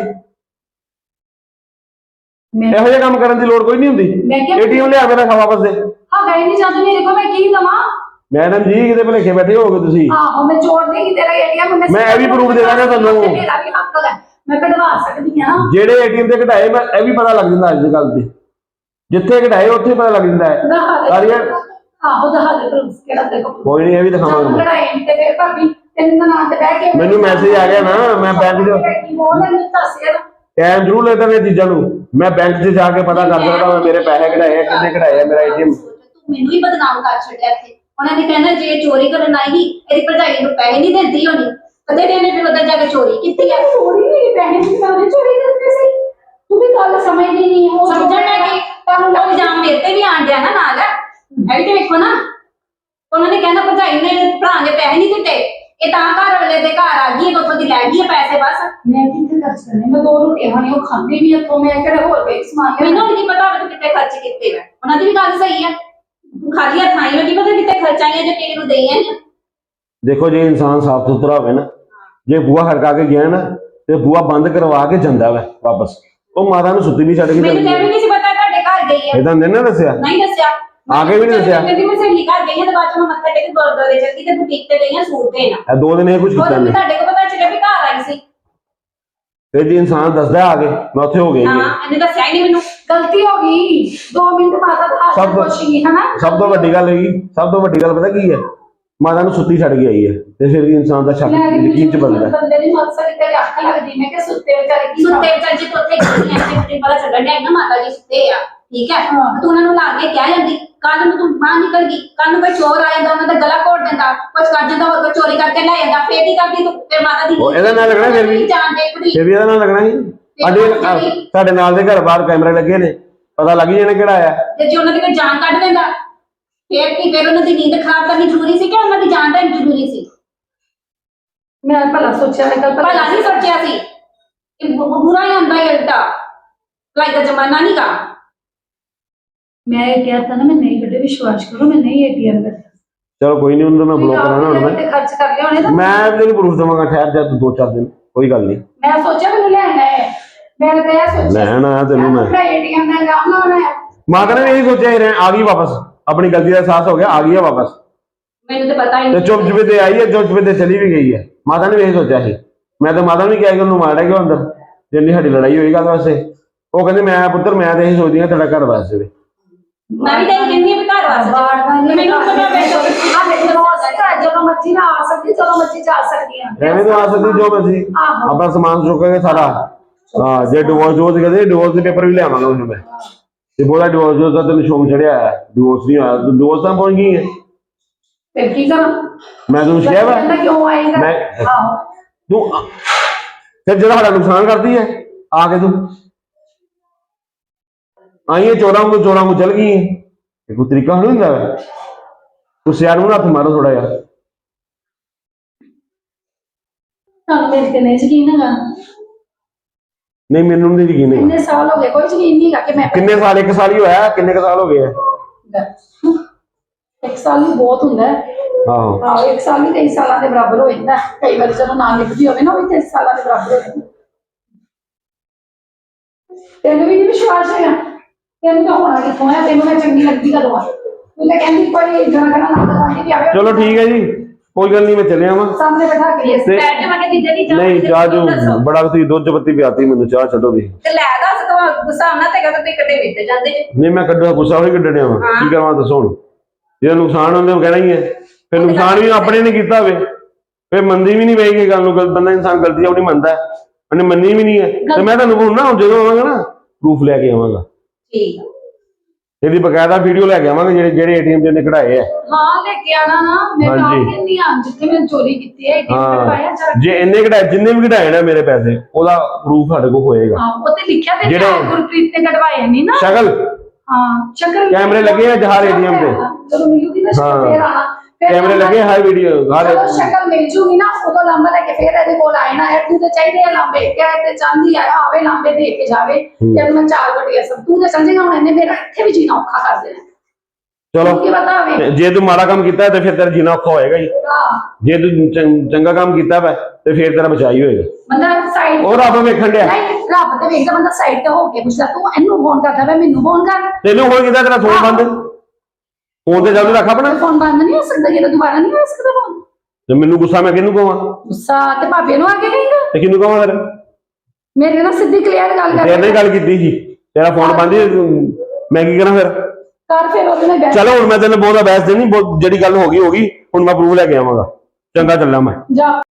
ਮੈਂ ਇਹੋ ਜਿਹੇ ਕੰਮ ਕਰਨ ਦੀ ਲੋੜ ਕੋਈ ਨਹੀਂ ਹੁੰਦੀ। ਮੈਂ ਕਿਹਾ ਏਟੀਐਮ ਲਿਆ ਮੇਰਾ ਖਵਾ ਪਾਸੇ ਹਾਂ ਗਈ ਨਹੀਂ ਜਾਂਦੀ ਮੇਰੇ ਕੋਲ ਮੈਂ ਕੀ ਦਵਾਂ ਮੈਡਮ ਜੀ ਕਿਤੇ ਭਲੇਖੇ ਬੈਠੇ ਹੋਗੇ ਤੁਸੀਂ। ਆਹੋ ਮੈਂ ਜੋੜ ਦੇਗੀ ਤੇਰਾ ਏਟੀਐਮ ਮੈਂ ਮੈਂ ਇਹ ਵੀ proof ਦੇ ਦਾਂਗਾ ਤੁਹਾਨੂੰ। ਤੇ ਮੇਰਾ ਵੀ ਹੱਕ ਹੈ। ਮੈਂ ਕਢਵਾ ਸਕਦੀ ਹਾਂ। ਜਿਹੜੇ ਏਟੀਐਮ ਤੇ ਕਢਾਏ ਮੈਂ ਇਹ ਵੀ ਪਤਾ ਲੱਗ ਜਾਂਦਾ ਅੱਜ ਕੱਲ ਤੇ। ਜਿੱਥੇ ਕਢਾਏ ਉੱਥੇ ਪਤਾ ਲੱਗ ਜਾਂਦਾ ਹੈ। ਦੇ ਸਾਰੀਆਂ ਆਹੋ ਦਹਾ ਦੇ ਪ੍ਰੂਫ ਕਿਹੜਾ ਤੇ ਕੋ ਕੋਈ ਨਹੀਂ ਇਹ ਵੀ ਦਿਖਾਵਾਂਗਾ ਮੈਂ। ਲੜਾਈ ਤੇ ਫਿਰ ਭਾਬੀ ਤੈਨੂੰ ਨਾਂ ਤੇ ਬਹਿ ਕੇ ਮੈਨੂੰ message ਆ ਗਿਆ ਨਾ, ਮੈਂ ਬੈਂਕ ਬੋਲ ਦੱਸਿਆ ਟਾਈਮ ਜ਼ਰੂਰ ਲੱਗਦਾ ਨੇ ਚੀਜ਼ਾਂ ਨੂੰ। ਮੈਂ ਬੈਂਕ 'ਚ ਜਾ ਕੇ ਪਤਾ ਕਰ ਸਕਦਾ ਮੈਂ ਮੇਰੇ ਪੈਸੇ ਕਢਾਏ ਆ ਕਿੰਨੇ ਕਢਾਏ ਆ ਮੇਰਾ ਏਟੀਐਮ। ਤੂੰ ਮੈਨੂੰ ਹੀ ਬਦਨਾਮ ਕਰ ਛੱਡਿਆ ਇੱਥੇ। ਉਹਨਾਂ ਨੇ ਕਹਿਣਾ ਜੇ ਚੋਰੀ ਕਰਨ ਆਈ ਸੀ ਇਹਦੀ ਭਰਜਾਈ ਨੂੰ ਪੈਸੇ ਨਹੀਂ ਦਿੰਦੀ ਹੋਣੀ। ਕਦੇ ਵੀ ਇਹਨੇ ਫਿਰ ਉੱਧਰ ਜਾ ਕੇ ਚੋਰੀ ਕੀਤੀ ਆ। ਚੋਰੀ ਨਹੀਂ ਪੈਸੇ ਨਹੀਂ ਮੈਂ ਉਹਨੇ ਚੋਰੀ ਕਰਦੇ ਸੀ ਤੂੰ ਵੀ ਗੱਲ ਸਮਝਦੀ ਨਹੀਂ ਉਹ ਸਮਝਣ ਮੈਂ ਕਿ ਤੁਹਾਨੂੰ ਲੋਕ ਇਲਜ਼ਾਮ ਮੇਰੇ ਤੇ ਵੀ ਆਣ ਡਿਆ ਨਾ ਨਾਲ। ਇਹ ਵੀ ਤੇ ਵੇਖੋ ਨਾ ਉਹਨਾਂ ਨੇ ਕਹਿਣਾ ਭਰਜਾਈ ਨੇ ਭਰਾ ਨੇ ਪੈਸੇ ਨਹੀਂ ਦਿੱਤੇ। ਇਹ ਤਾਂ ਘਰ ਵਾਲੇ ਦੇ ਘਰ ਆ ਗਈ ਹੈ ਤੇ ਉੱਥੋਂ ਦੀ ਲੈ ਗਈ ਹੈ ਪੈਸੇ ਬਸ। ਮੈਂ ਕਿੱਥੇ ਖਰਚ ਕਰਨੇ? ਮੈਂ ਦੋ ਰੋਟੀਆਂ ਖਾਣੀ ਉਹ ਖਾਂਦੀ ਵੀ ਇੱਥੋਂ ਮੈਂ ਕਿਹੜੇ ਹੋਰ ਕੋਈ ਸਮਾਨ ਲਿਆਉਣਾ। ਮੈਨੂੰ ਨਹੀਂ ਪਤਾ ਵੀ ਤੂੰ ਕਿੱਥੇ ਖਰਚ ਕੀਤੇ ਵੇ। ਉਹਨਾਂ ਦੀ ਵੀ ਗੱਲ ਸਹੀ ਹੈ ਤੂੰ ਖਾਲੀ ਹੱਥ ਆਈ ਹੋ ਕੀ ਪਤਾ ਕਿੱਥੇ ਖਰਚ ਆਈਆਂ ਜੇ ਕਿਸੇ ਨੂੰ ਦੇਈਆਂ ਨੇ। ਦੇਖੋ ਜੇ ਇਨਸਾਨ ਸਾਫ਼ ਸੁਥਰਾ ਹੋਵੇ ਨਾ ਜੇ ਬੂਆ ਖੜਕਾ ਕੇ ਗਿਆ ਨਾ ਤੇ ਬੂਆ ਬੰਦ ਕਰਵਾ ਕੇ ਜਾਂਦਾ ਵਾ ਵਾਪਸ। ਉਹ ਮਾਤਾ ਨੂੰ ਸੁੱਤੀ ਨਹੀਂ ਛੱਡ ਕੇ ਮੈਨੂੰ ਤਾਂ ਇਹ ਵੀ ਨਹੀਂ ਸੀ ਪਤਾ ਤੁਹਾਡੇ ਘਰ ਗਈ ਹੈ ਇਹਦਾ ਨਹੀਂ ਨਾ ਦੱਸਿਆ? ਨਹੀਂ ਦੱਸਿਆ। ਆ ਕੇ ਵੀ ਨਹੀਂ ਦੱਸਿਆ? ਕਹਿੰਦੀ ਮੈਂ ਸਹੇਲੀ ਘਰ ਗਈ ਹਾਂ ਤੇ ਬਾਅਦ ਚ ਮੈਂ ਮੱਥਾ ਟੇਕ ਗੁਰਦੁਆਰੇ ਚੱਲੀ ਤੇ ਬੁਟੀਕ ਤੇ ਗਈ ਹਾਂ ਸੂਟ ਦੇਣ। ਇਹ ਦੋ ਦਿਨ ਇਹ ਕੁਝ ਕੀਤਾ ਤਾਂ ਨਹੀਂ ਤੁਹਾਡੇ ਕੋਲ ਪਤਾ ਚੱਲਿਆ ਵੀ ਘਰ ਆਈ ਸੀ। ਫਿਰ ਜੀ ਇਨਸਾਨ ਦੱਸਦਾ ਆ ਕੇ ਮੈਂ ਉੱਥੇ ਹੋ ਗਈ ਹਾਂ ਇਹਨੇ ਦੱਸਿਆ ਹੀ ਨਹੀਂ ਮੈਨੂੰ। ਗਲਤੀ ਹੋ ਗਈ। 2 ਮਿੰਟ ਮਾਤਾ ਦਾ ਹਾਲ ਸਭ- ਪੁੱਛੀ ਹਨਾ? ਸਭ ਤੋਂ ਵੱਡੀ ਗੱਲ ਹੈਗੀ ਸਭ ਤੋਂ ਵੱਡੀ ਗੱਲ ਪਤਾ ਕੀ ਹੈ? ਮਾਤਾ ਨੂੰ ਸੁੱਤੀ ਛੱਡ ਕੇ ਆਈ ਹੈ ਤੇ ਫਿਰ ਵੀ ਇਨਸਾਨ ਦਾ ਸ਼ੱਕ ਮੈਂ ਵੀ ਯਕੀਨ ਚ ਬਣਦਾ। ਬੰਦੇ ਦੀ ਮਕਸਦ ਤੇ ਅੱਖ ਲੱਗਦੀ। ਮੈਂ ਕਿ ਸੁੱਤੇ ਵਿਚਾਰੇ ਕੀ ਸੁੱਤੇ ਵਿਚਾਰ ਜੇ ਉੱਥੇ ਗਈ ਹੈ ਤੇ ਤੈਨੂੰ ਪਤਾ ਚੱਲਣ ਡਿਆ ਨਾ ਮਾਤਾ ਜੀ ਸੁੱਤੇ ਆ। ਠੀਕ ਹੈ? ਹਾਂ। ਤੂੰ ਉਹਨਾਂ ਨੂੰ ਲਾ ਕੇ ਕਹਿ ਜਾਂਦੀ। ਕੱਲ ਨੂੰ ਤੂੰ ਬਾਹਰ ਨਿਕਲ ਗਈ ਕੱਲ ਨੂੰ ਕੋਈ ਚੋਰ ਆ ਜਾਂਦਾ ਉਹਨਾਂ ਦਾ ਗਲਾ ਘੋਟ ਦਿੰਦਾ ਕੁਝ ਕਰ ਜਾਂਦਾ ਹੋਰ ਕੋਈ ਚੋਰੀ ਕਰਕੇ ਲੈ ਜਾਂਦਾ ਫੇਰ ਕੀ ਕਰਦੀ ਤੂੰ? ਫੇਰ ਮਾਤਾ ਦੀ ਉਹ ਇਹਦਾ ਨਾਂ ਲੱਗਣਾ ਫਿਰ ਵੀ। ਦੇ ਕੁੜੀ। ਫਿਰ ਵੀ ਇਹਦਾ ਨਾਲ ਲੱਗਣਾ ਸੀ ਸਾਡੇ ਸਾਡੇ ਨਾਲ ਦੇ ਘਰ ਬਾਹਰ ਕੈਮਰੇ ਲੱਗੇ ਨੇ ਪਤਾ ਲੱਗ ਜਾਣਾ ਕਿਹੜਾ ਆਇਆ ਤੇ ਜੇ ਉਹਨਾਂ ਦੀ ਕੋਈ ਜਾਨ ਕੱਢ ਦਿੰਦਾ ਫੇਰ ਕੀ ਫੇਰ ਉਹਨਾਂ ਦੀ ਨੀਂਦ ਖਰਾਬ ਕਰਨੀ ਜ਼ਰੂਰੀ ਸੀ ਕਿ ਉਹਨਾਂ ਦੀ ਜਾਨ ਦੇਣੀ ਜ਼ਰੂਰੀ ਸੀ? ਮੈਂ ਭਲਾ ਸੋਚਿਆ ਮੈਂ ਕੱਲ ਭਲਾ ਨਹੀਂ ਸੋਚਿਆ ਸੀ। ਕਿ ਬੁਰਾ ਹੀ ਹੁੰਦਾ ਹੈ ਉਲਟਾ। ਭਲਾਈ ਦਾ ਜ਼ਮਾਨਾ ਨਹੀਂ ਗਾ ਮੈਂ ਇਹ ਕਿਹਾ ਤਾਂ ਨਾ ਮੈਂ ਨਹੀਂ ਬੇਟੇ ਵਿਸ਼ਵਾਸ ਕਰੋ ਮੈਂ ਨਹੀਂ ਏਟੀਐਮ ਕਰਦਾ। ਚਲੋ ਕੋਈ ਨਹੀਂ ਉਹਨਾਂ ਦਾ ਮੈਂ ਬਲੌਕ ਕਰਾਣਾ ਹੁਣ ਮੈਂ। ਤੇ ਖਰਚ ਕਰ ਲਿਆ ਤਾਂ ਮੈਂ ਤੈਨੂੰ ਪ੍ਰੂਫ ਦਵਾਂਗਾ ਠਹਿਰ ਜਾ ਤੂੰ ਦੋ ਚਾਰ ਦਿਨ ਕੋਈ ਗੱਲ ਨਹੀਂ। ਮੈਂ ਸੋਚਿਆ ਮੈਨੂੰ ਲੈਣਾ ਹੈ। ਮੈਂ ਤਾਂ ਇਹ ਸੋਚਿਆ ਲੈਣ ਤੈਨੂੰ ਮੈਂ ਮੇਰਾ ਏਟੀਐਮ ਦਾ ਕੰਮ ਹੋਣਾ ਹੈ। ਮਾਤਾ ਨੇ ਵੀ ਇਹੀ ਸੋਚਿਆ ਹੀ ਰਹਿ ਆ ਗਈ ਵਾਪਸ। ਆਪਣੀ ਗਲਤੀ ਦਾ ਅਹਿਸਾਸ ਹੋ ਗਿਆ ਆ ਗਈ ਹੈ ਵਾਪਸ। ਮੈਨੂੰ ਤਾਂ ਪਤਾ ਹੀ ਤੇ ਨਹੀਂ। ਚੁੱਪ ਚੁਪੇ ਤੇ ਆਈ ਹੈ ਚੁੱਪ ਚੁਪੇ ਤੇ ਚਲੀ ਵੀ ਗਈ ਹੈ। ਮਾਤਾ ਨੇ ਵੀ ਇਹੀ ਸੋਚਿਆ ਸੀ। ਮੈਂ ਤਾਂ ਮਾਤਾ ਨੂੰ ਵੀ ਕਿਹਾ ਕਿ ਉਹਨੂੰ ਮਾਰਿਆ ਕਿਉਂ ਅੰਦਰ? ਜਿੰਨੀ ਸਾਡੀ ਲੜਾਈ ਹੋਈ ਗੱਲ ਵਾਸਤੇ। ਉਹ ਕਹਿੰਦੇ ਮੈਂ ਪੁੱਤਰ ਮੈਂ ਤਾਂ ਇਹੀ ਸੋਚਦੀ ਹਾਂ ਤੁਹਾਡਾ ਘਰ ਵਾਸਤੇ। ਮੈਂ ਵੀ ਤਾਂ ਇਹ ਕਹਿੰਦੀ ਹਾਂ ਵੀ ਘਰ ਵਾਸਤੇ ਬਾੜ ਵਾਲੀ ਮੈਨੂੰ ਪਤਾ ਮੈਂ ਆ ਦੇਖੋ ਜਦੋਂ ਮਰਜ਼ੀ ਨਾ ਆ ਸਕਦੀ ਜਦੋਂ ਮਰਜ਼ੀ ਜਾ ਸਕਦੀ ਆ ਐਵੇਂ ਤਾਂ ਆ ਸਕਦੀ ਜੋ ਮਰਜ਼ੀ ਆਹੋ। ਆਪਣਾ ਸਮਾਨ ਚੁੱਕਾਂਗੇ ਸਾਰਾ ਹਾਂ ਜੇ ਡਿਵੋਰਸ ਜੋ ਕਹਿੰਦੇ ਡਿਵੋਰਸ ਦੇ ਪੇਪਰ ਵੀ ਲਿਆਵਾਂਗਾ ਉਹਨੂੰ ਮੈਂ ਤੇ ਬੋਲਾ ਡਿਵੋਰਸ ਜੋ ਤਾਂ ਤੈਨੂੰ ਸ਼ੌਂਕ ਚੜਿਆ ਹੈ ਡਿਵੋਰਸ ਨਹੀਂ ਹੋਇਆ ਤੂੰ ਡਿਵੋਰਸ ਤਾਂ ਪਹੁੰਚ ਗਈ ਹੈ ਫਿਰ ਕੀ ਕਰਾਂ ਮੈਂ ਤੈਨੂੰ ਕਿਹਾ ਵਾ ਕਹਿੰਦਾ ਕਿਉਂ ਆਏਗਾ ਮੈਂ- ਆਹੋ ਤੂੰ ਫਿਰ ਜਿਹੜਾ ਸਾਡਾ ਨੁਕਸਾਨ ਕਰਦੀ ਹੈ ਆ ਕੇ ਤੂੰ ਆਈਏ ਚੋਰਾਂ ਨੂੰ ਚੋਰਾਂ ਨੂੰ ਚਲ ਗਈ ਹੈ ਇਹ ਕੋਈ ਤਰੀਕਾ ਨਹੀਂ ਹੁੰਦਾ ਵਾ। ਤੂੰ ਸਿਆਰ ਨੂੰ ਹੱਥ ਮਾਰੋ ਥੋੜਾ ਜਿਹਾ। ਤੁਹਾਨੂੰ ਮੇਰੇ ਤੇ ਨਹੀਂ ਯਕੀਨ ਹੈਗਾ? ਨਹੀਂ ਮੈਨੂੰ ਨਹੀਂ ਯਕੀਨ ਹੈ ਇੰਨੇ ਸਾਲ ਹੋ ਗਏ? ਕੋਈ ਯਕੀਨ ਨਹੀਂ ਹੈਗਾ ਕਿ ਮੈਂ ਕਿੰਨੇ ਸਾਲ ਇੱਕ ਸਾਲ ਹੀ ਹੋਇਆ ਕਿੰਨੇ ਕੁ ਸਾਲ ਹੋ ਗਏ ਆ ਇੱਕ ਸਾਲ ਹੀ ਬਹੁਤ ਹੁੰਦਾ ਹੈ। ਆਹੋ। ਆਹੋ ਇੱਕ ਸਾਲ ਵੀ ਕਈ ਸਾਲਾਂ ਦੇ ਬਰਾਬਰ ਹੋ ਜਾਂਦਾ ਹੈ। ਕਈ ਵਾਰ ਜਦੋਂ ਨਾਂ ਲਿਖਦੀ ਹੋਵੇ ਨਾ ਉਹ ਵੀ ਕਈ ਸਾਲਾਂ ਦੇ ਬਰਾਬਰ ਹੋ ਜਾਂਦਾ ਤੈਨੂੰ ਵੀ ਨਹੀਂ ਵਿਸ਼ਵਾਸ ਹੈਗਾ? ਤੈਨੂੰ ਤਾਂ ਹੋਣਾ ਕਿਥੋਂ ਹੈ ਤੈਨੂੰ ਮੈਂ ਚੰਗੀ ਲੱਗਦੀ ਕਦੋਂ ਆ? ਤੂੰ ਤਾਂ ਕਹਿੰਦੀ ਕੋਈ ਜਣਾ ਕਣਾ ਨਾ ਦਵਾਂਗੀ ਵੀ ਆਵੇ। ਚਲੋ ਠੀਕ ਹੈ ਜੀ ਕੋਈ ਗੱਲ ਨਹੀਂ ਮੈਂ ਚੱਲਿਆ ਵਾਂ। ਸਾਹਮਣੇ ਬਿਠਾ ਕੇ ਲਿਆ ਤੇ ਬੈਠ ਮੈਂ ਕਿਹਾ ਜੀਜਾ ਜੀ ਚਾਹ ਨਹੀਂ ਚਾਹ ਜੋ। ਬੜਾ ਤੁਸੀਂ ਦੁੱਧ ਪੱਤੀ ਪਿਆਤੀ ਮੈਨੂੰ ਚਾਹ ਛੱਡੋ ਦੀ ਤੇ ਲੈ ਦੱਸ ਤੂੰ ਗੁੱਸਾ ਨਾ ਤੇ ਕਦੇ ਕਿਤੇ ਵਿੱਚ ਜਾਂਦੇ ਜੇ। ਨਹੀਂ ਮੈਂ ਕੱਢਿਆ ਗੁੱਸਾ ਹੋਈ ਕੱਢਣਿਆ ਵਾ। ਹਾਂ। ਕੀ ਕਰਾਂ ਦੱਸੋ ਹੁਣ। ਜੇ ਨੁਕਸਾਨ ਹੁੰਦੇ ਉਹ ਕਹਿਣਾ ਹੀ ਹੈ। ਫਿਰ ਨੁਕਸਾਨ ਵੀ ਆਪਣੇ ਨੇ ਕੀਤਾ ਹੋਵੇ ਫਿਰ ਮੰਦੀ ਵੀ ਨਹੀਂ ਪਏਗੀ ਗੱਲ ਨੂੰ ਗਲ- ਬੰਦਾ ਇਨਸਾਨ ਗਲਤੀ ਆਪਣੀ ਮੰਨਦਾ ਹੈ। ਉਹਨੇ ਮੰਨੀ ਵੀ ਨਹੀਂ ਹੈ। ਤੇ ਮੈਂ ਤੁਹਾਨੂੰ ਕਹੂੰ ਨਾ ਹੁਣ ਜਦੋਂ ਆਵਾਂਗਾ ਨਾ ਪ੍ਰੂਫ ਲੈ ਕੇ ਆਵਾਂਗਾ। ਠੀਕ ਆ। ਇਹਦੀ ਬਕਾਇਦਾ ਵੀਡੀਓ ਲੈ ਕੇ ਆਵਾਂਗਾ ਜਿਹੜੇ ਜਿਹੜੇ ਏਟੀਐਮ ਦੇ ਨੇ ਕਢਾਏ ਆ ਹਾਂ ਲੈ ਕੇ ਆਣਾ ਨਾ ਮੈਂ ਹਾਂਜੀ। ਕੰਮ ਕਹਿੰਦੀ ਆ ਜਿੱਥੇ ਮੈਂ ਚੋਰੀ ਕੀਤੀ ਹੈ ਕਰਵਾਇਆ ਹਾਂ ਜਰਾ ਜੇ ਇੰਨੇ ਕਢਾਏ ਜਿੰਨੇ ਵੀ ਕਢਾਏ ਨਾ ਮੇਰੇ ਪੈਸੇ ਉਹਦਾ ਪ੍ਰੂਫ ਸਾਡੇ ਕੋਲ ਹੋਏਗਾ ਹਾਂ ਉਹ ਤੇ ਲਿਖਿਆ ਤੇ ਜਿਹੜੇ- ਗੁਰਪ੍ਰੀਤ ਨੇ ਕਢਵਾਏ ਨਹੀਂ ਨਾ ਸ਼ਕਲ ਹਾਂ ਸ਼ਕਲ ਕੈਮਰੇ ਲੱਗੇ ਆ ਜਹਾਰ ATM ਤੇ। ਜਦੋਂ ਮਿਲੂਗੀ ਨਾ ਸ਼ਕਲ ਹਾਂ। ਫੇਰ ਆਣਾ ਕੈਮਰੇ ਲੱਗੇ ਹਰ ਵੀਡੀਓ ਹਰ ਜਦੋਂ ਸ਼ਕਲ ਮਿਲ ਜੂਗੀ ਨਾ ਉਦੋਂ ਲਾਂਬਾ ਲੈ ਕੇ ਫੇਰ ਇਹਦੇ ਕੋਲ ਆਇਣਾ ਇਹ ਤੂੰ ਤੇ ਚਾਹੀਦੇ ਆ ਲਾਂਬੇ ਕਿਆ ਤੇ ਚਾਹੁੰਦੀ ਆ ਆਵੇ ਲਾਂਬੇ ਦੇ ਕੇ ਜਾਵੇ ਤੇ ਮੈਂ ਚਾਰ ਘਟਿਆ ਸਭ ਤੂੰ ਤੇ ਸਮਝੇਗਾ ਹੁਣ ਇਹਨੇ ਮੇਰਾ ਇੱਥੇ ਵੀ ਜੀਣਾ ਔਖਾ ਕਰ ਦੇਣਾ। ਚਲੋ ਜੇ ਤੂੰ ਮਾੜਾ ਕੰਮ ਕੀਤਾ ਤੇ ਫਿਰ ਤੇਰਾ ਜੀਣਾ ਔਖਾ ਹੋਏਗਾ ਹੀ। ਹਾਂ। ਜੇ ਤੂੰ ਚੰਗਾ ਕੰਮ ਕੀਤਾ ਵਾ ਤੇ ਫਿਰ ਤੇਰਾ ਬਚਾਈ ਹੋਏਗਾ। ਬੰਦਾ ਸਾਈਡ ਉਹ ਰੱਬ ਵੇਖਣ ਡਿਆ। ਨਹੀਂ ਰੱਬ ਤੇ ਵੇਖਦਾ ਬੰਦਾ ਸਾਈਡ ਤੇ ਹੋ ਕੇ ਪੁੱਛਦਾ ਤੂੰ ਇਹਨੂੰ ਫੋਨ ਕਰਦਾ ਵੇ ਮੈਨੂੰ ਫੋਨ ਕਰ। ਤੈਨੂੰ ਹੁਣ ਕਿਦਾਂ ਤੇਰਾ ਫੋਨ ਬੰਦ? ਫੋਨ ਤੇ ਜਲਦੀ ਰੱਖ ਆਪਣਾ। ਫੋਨ ਬੰਦ ਨਹੀਂ ਹੋ ਸਕਦਾ ਜੇ ਦੁਬਾਰਾ ਨਹੀਂ ਹੋ ਸਕਦਾ ਫੋਨ। ਤੇ ਮੈਨੂੰ ਗੁੱਸਾ ਮੈਂ ਕਿਹਨੂੰ ਕਹਾਂ ਗੁੱਸਾ ਤੇ ਭਾਪੇ ਨੂੰ ਆ ਕੇ ਕਹੇਗਾ। ਤੇ ਕਿਹਨੂੰ ਕਹਾਂ ਫਿਰ? ਮੇਰੇ ਨਾਲ ਸਿੱਧੀ ਕਲੀਅਰ ਗੱਲ ਕਰ ਤੇਰੇ ਨਾਲ ਹੀ ਗੱਲ ਕੀਤੀ ਸੀ। ਤੇਰਾ ਫੋਨ ਬੰਦ ਹੀ ਮੈਂ ਕੀ ਕਰਾਂ ਫਿਰ? ਕਰ ਫਿਰ ਉਹਦੇ ਨਾਲ ਬੈਠ ਚਲੋ ਹੁਣ ਮੈਂ ਤੈਨੂੰ ਬਹੁਤਾ ਬਹਿਸ ਦੇਣੀ ਬਹੁਤ- ਜਿਹੜੀ ਗੱਲ ਹੋ ਗਈ ਹੋ ਗਈ। ਹੁਣ ਮੈਂ ਪ੍ਰੂਫ ਲੈ ਕੇ ਆਵਾਂਗਾ। ਚੰਗਾ ਚੱਲਾਂ ਮੈਂ। ਜਾ।